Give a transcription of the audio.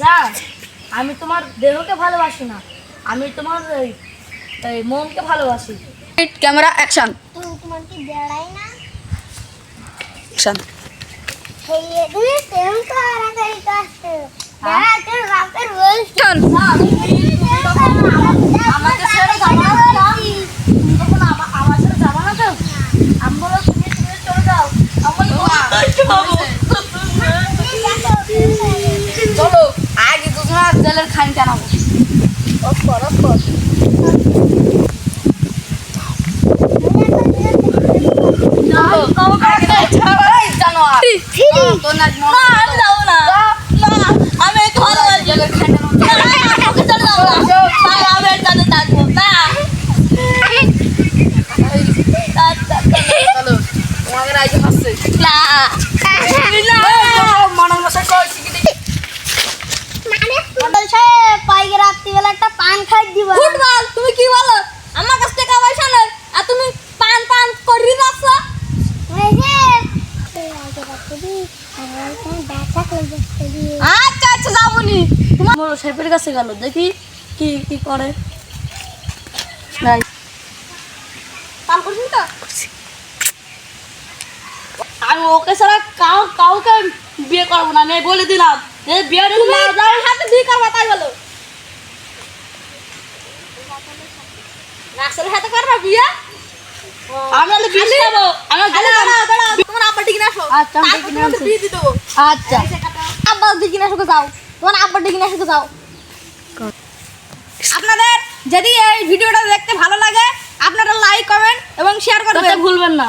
যা আমি তোমার দেহকে ভালোবাসি না আমি তোমার এই মনকে ভালোবাসি। ক্যামেরা অ্যাকশন তুমি তোমার কি বেড়াই না? অ্যাকশন হেয়ে। তো? তখন আমার সাথে যাব না তো? আমি বলো তুমি তুমি চলে যাও। আমি না না আমি না, আমি সাথে থাকব না চলো তোমাকে রাইজে হাসছে না মানব মশাই বলছে পাইকে রাত্রিবেলা একটা পান খাই দিব। ফুটবল তুমি কি বলো? আমার কাছ থেকে পয়সা নেই আর তুমি পান পান করি রাখছো? আচ্ছা আচ্ছা যাবনি। বড় শেফের কাছে গেল দেখি কি কি করে। নাই পান করছিস তো? আমি ওকে ছাড়া কাউ কাউকে বিয়ে করব না আমি বলে দিলাম। বিয়ে হাতে বিয়ে করবা তাই বলো। রাসেল হাতে করবা বিয়ে আমি হলে বিয়ে দেবো আমি গেলে তোমার আব্বা ঠিক না আসো। আচ্ছা, আমি বিয়ে আচ্ছা। আব্বা দিকে না যাও। তোমার আব্বার দিকে না যাও। আপনাদের যদি এই ভিডিওটা দেখতে ভালো লাগে আপনারা লাইক কমেন্ট এবং শেয়ার করতে ভুলবেন না।